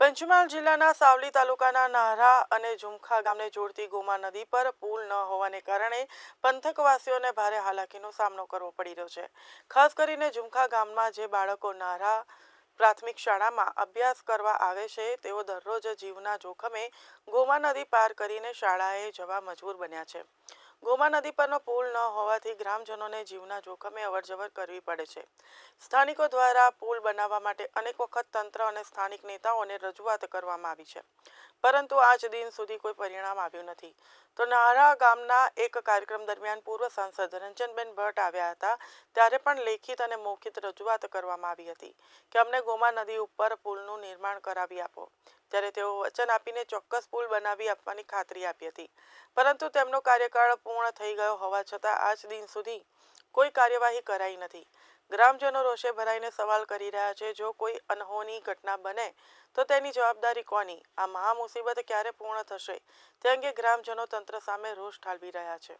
પંચમહાલ જિલ્લાના સાવલી તાલુકાના નાહરા અને ઝુમખા ગામને જોડતી ગોમા નદી પર પુલ ન હોવાને કારણે પંથકવાસીઓને ભારે હાલાકીનો સામનો કરવો પડી રહ્યો છે. ખાસ કરીને ઝુમખા ગામમાં જે બાળકો નાહરા પ્રાથમિક શાળામાં અભ્યાસ કરવા આવે છે, તેઓ દરરોજ જીવના જોખમે ગોમા નદી પાર કરીને શાળાએ જવા મજબૂર બન્યા છે. ગોમા નદી પરનો પુલ ન હોવાથી ગ્રામજનોને જીવના જોખમે અવરજવર કરવી પડે છે. સ્થાનિકો દ્વારા પુલ બનાવવા માટે અનેક વખત તંત્ર અને સ્થાનિક નેતાઓને રજૂઆત કરવામાં આવી છે. પરંતુ આજ દિન સુધી કોઈ પરિણામ આવ્યું નથી. તો નારા ગામના એક કાર્યક્રમ દરમિયાન પૂર્વ સાંસદ રંજનબેન ભટ્ટ આવ્યા હતા. ત્યારે પણ લેખિત અને મૌખિત રજૂઆત કરવામાં આવી હતી કે અમને ગોમા નદી ઉપર પુલનું નિર્માણ કરાવી આપો. ત્યારે તેઓ વચન આપીને ચોક્કસ પુલ બનાવી આપવાની ખાતરી આપી હતી. પરંતુ તેમનો કાર્યકાળ પૂર્ણ થઈ ગયો હોવા છતાં આજ દિન સુધી કોઈ કાર્યવાહી કરાઈ નથી. ગ્રામજનો રોષે ભરાઈને સવાલ કરી રહ્યા છે જો કોઈ અનહોની ઘટના બને તો તેની જવાબદારી કોની? આ મહા મુસીબત ક્યારે પૂર્ણ થશે? તે અંગે ગ્રામજનો તંત્ર સામે રોષ ઠાલવી રહ્યા છે.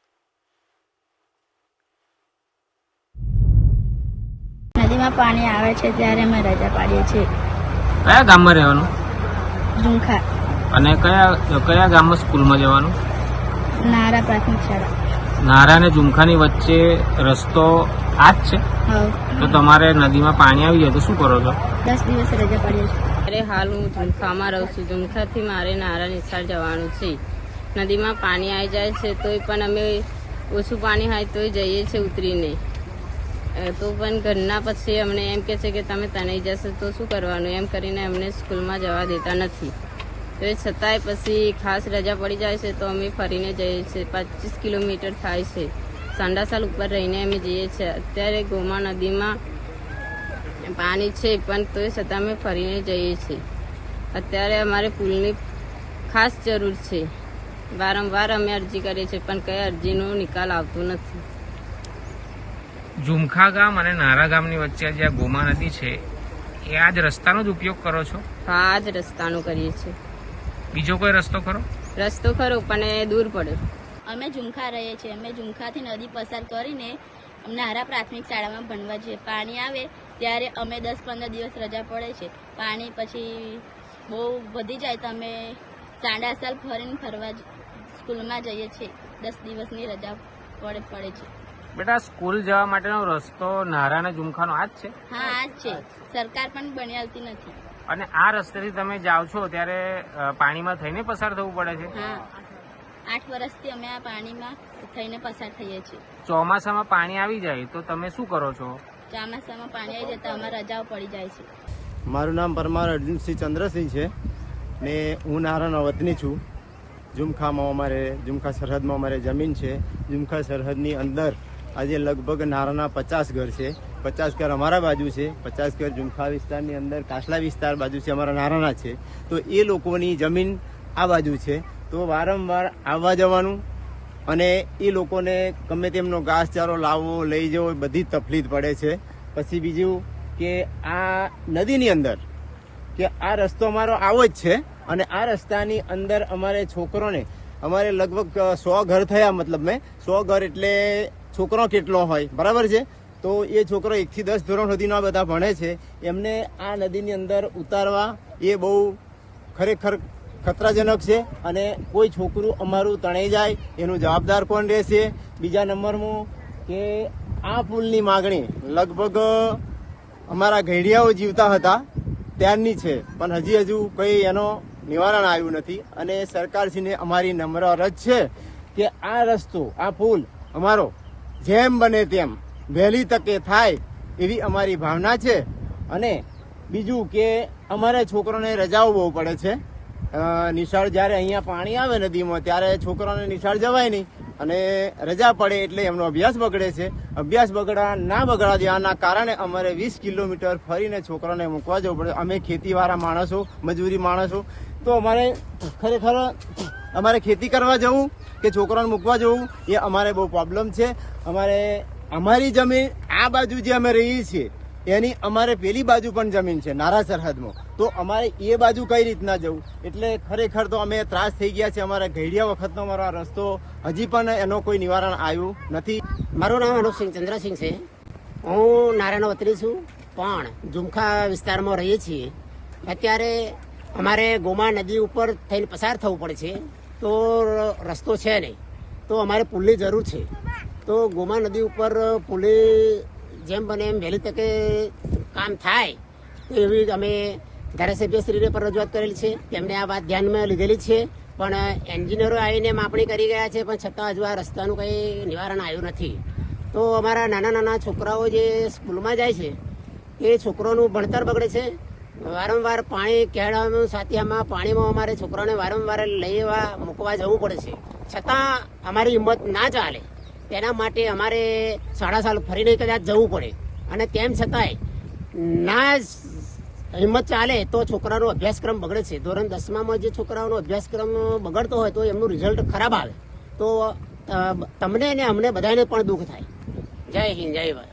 નદીમાં પાણી આવે છે ત્યારે અમે રજા પાડીએ છીએ. કયા ગામમાં રહેવાનું? ઝુમખા અને કયા કયા ગામમાં સ્કૂલમાં જવાનું? નારા પ્રાથમિક શાળા. નારા અને ઝુમખાની વચ્ચે રસ્તો આ જ છે તો તમારે નદીમાં પાણી આવી જાય તો શું કરો છો? દસ દિવસ રજા પાડીએ છીએ અરે હાલ હું ઝુમખામાં રહું છું. ઝુમખાથી મારે નારા નિશાળ જવાનું છે. નદીમાં પાણી આવી જાય છે તોય પણ અમે ઓછું પાણી હોય તોય જઈએ છીએ ઉતરીને. તો પણ ઘરના પછી અમને એમ કે છે કે તમે તણાઈ જશો તો શું કરવાનું? એમ કરીને અમને સ્કૂલમાં જવા દેતા નથી. તો એ છતાંય પછી ખાસ રજા પડી જાય છે તો અમે ફરીને જઈએ છીએ. પચીસ કિલોમીટર થાય છે. સાંડાસાલ ઉપર રહીને અમે જઈએ છીએ. અત્યારે ગોમા નદીમાં પાણી છે પણ તોય છતાં અમે ફરીને જઈએ છીએ. અત્યારે અમારે પુલની ખાસ જરૂર છે. વારંવાર અમે અરજી કરીએ છીએ પણ કઈ અરજીનો નિકાલ આવતો નથી. ઝુમખા ગામ અને નારા ગામની વચ્ચે જે આ ગોમા નદી છે એ આ જ રસ્તાનો જ ઉપયોગ કરો છો? હા આ જ રસ્તાનો કરીએ છીએ. બીજો કોઈ રસ્તો ખરો? રસ્તો ખરો પણ એ દૂર પડે. અમે ઝુમખા રહીએ છીએ. અમે ઝુમખાથી નદી પસાર કરીને નારા પ્રાથમિક શાળામાં ભણવા જઈએ. પાણી આવે ત્યારે અમે દસ પંદર દિવસ રજા પડે છે. પાણી પછી બહુ વધી જાય તો અમે સાંડાસાલ ફરીને ફરવા સ્કૂલમાં જઈએ છીએ. દસ દિવસની રજા પડે પડે છે. બેટા સ્કૂલ જવા માટેનો રસ્તો નારા અને ઝુમખાનો આ જ છે? હા આ જ છે. સરકાર પણ બની આવતી નથી. અને આ રસ્તેથી તમે જાઓ છો ત્યારે પાણીમાં થઈને પસાર થવું પડે છે? હા. આઠ વર્ષથી અમે આ પાણીમાં થઈને પસાર થઈએ છીએ. ચોમાસામાં પાણી આવી જાય તો તમે શું કરો છો? ચોમાસામાં પાણી આવી જતા અમારે રજાઓ પડી જાય છે. મારું નામ પરમાર અર્જુનસિંહ ચંદ્રસિંહ છે. ને હું નારાયણ વતની છું. ઝુમખામાં અમારે ઝુમખા સરહદમાં અમારે જમીન છે. ઝુમખા સરહદની અંદર આજે લગભગ નારાના પચાસ ઘર છે. પચાસ ઘર અમારા બાજુ છે. પચાસ ઘર ઝુમખા વિસ્તારની અંદર, કાસલા વિસ્તાર બાજુ છે, અમારા નારાના છે. તો એ લોકોની જમીન આ બાજુ છે. તો વારંવાર આવવા જવાનું અને એ લોકોને ગમે તેમનો ઘાસચારો લાવવો, લઈ જવો બધી તકલીફ પડે છે. પછી બીજું કે આ નદીની અંદર, કે આ રસ્તો અમારો આવો જ છે અને આ રસ્તાની અંદર અમારે છોકરોને, અમારે લગભગ સો ઘર થયા મતલબ મેં. સો ઘર એટલે છોકરો કેટલો હોય, બરાબર છે? તો એ છોકરો એકથી દસ ધોરણ સુધીના બધા ભણે છે. એમને આ નદીની અંદર ઉતારવા એ બહુ ખરેખર ખતરાજનક છે અને કોઈ છોકરું અમારું તણાઈ જાય, એનું જવાબદાર કોણ રહેશે? બીજા નંબરમાં કે આ પુલની માગણી લગભગ અમારા ઘેડિયાઓ જીવતા હતા, ત્યારની છે. પણ હજી હજુ કંઈ એનો નિવારણ આવ્યું નથી અને સરકારશ્રીને અમારી નમ્ર અરજ છે કે આ રસ્તો, આ પુલ અમારો જેમ બને તેમ વહેલી તકે થાય એવી અમારી ભાવના છે. અને બીજું કે અમારે છોકરોને રજાઓ બહુ પડે છે. નિશાળ જ્યારે અહીંયા પાણી આવે નદીમાં, ત્યારે છોકરાને નિશાળ જવાય નહીં. અને રજા પડે એટલે એમનો અભ્યાસ બગડે છે. અભ્યાસ બગડા ના બગડા દેવાના કારણે અમારે વીસ કિલોમીટર ફરીને છોકરાને મૂકવા જવું પડે. અમે ખેતીવાળા માણસો, મજૂરી માણસો. તો અમારે ખરેખર અમારે ખેતી કરવા જવું કે છોકરાઓને મૂકવા જવું, એ અમારે બહુ પ્રોબ્લેમ છે. અમારે, અમારી જમીન આ બાજુ જે અમે રહીએ છીએ, એની અમારે પેલી બાજુ પણ જમીન છે, નારા સરહદમાં. તો અમારે એ બાજુ કઈ રીતના જવું? એટલે ખરેખર તો અમે ત્રાસ થઈ ગયા છે અમારા ઘડિયા વખતનો અમારો આ રસ્તો. હજી પણ એનો કોઈ નિવારણ આવ્યું નથી. મારું નામ અનુપસિંહ ચંદ્રસિંહ છે. હું નારાયણ વતરી છું, પણ ઝુમખા વિસ્તારમાં રહીએ છીએ. અત્યારે અમારે ગોમા નદી ઉપર થઈને પસાર થવું પડે છે. તો રસ્તો છે નહીં. તો અમારે પુલની જરૂર છે. તો ગોમા નદી ઉપર પુલી જેમ બને એમ વહેલી તકે કામ થાય. એવી અમે ધારાસભ્યશ્રીને પણ રજૂઆત કરેલી છે. તેમણે આ વાત ધ્યાનમાં લીધેલી છે. પણ એન્જિનિયરો આવીને માપણી કરી ગયા છે, પણ છતાં હજુ આ રસ્તાનું કંઈ નિવારણ આવ્યું નથી. તો અમારા નાના નાના છોકરાઓ જે સ્કૂલમાં જાય છે, એ છોકરોનું ભણતર બગડે છે. વારંવાર પાણી કેળાનું સાથિયામાં, પાણીમાં અમારે છોકરાઓને વારંવાર લઈવા મૂકવા જવું પડે છે. છતાં અમારી હિંમત ના ચાલે. તેના માટે અમારે સાડા સાલ ફરીને કદાચ જવું પડે. અને તેમ છતાંય, ના હિંમત ચાલે તો છોકરાનો અભ્યાસક્રમ બગડે છે. ધોરણ દસમામાં જે છોકરાઓનો અભ્યાસક્રમ બગડતો હોય તો એમનું રિઝલ્ટ ખરાબ આવે. તો તમને અને અમને બધાને પણ દુઃખ થાય. જય હિન્દ, જય ભારત.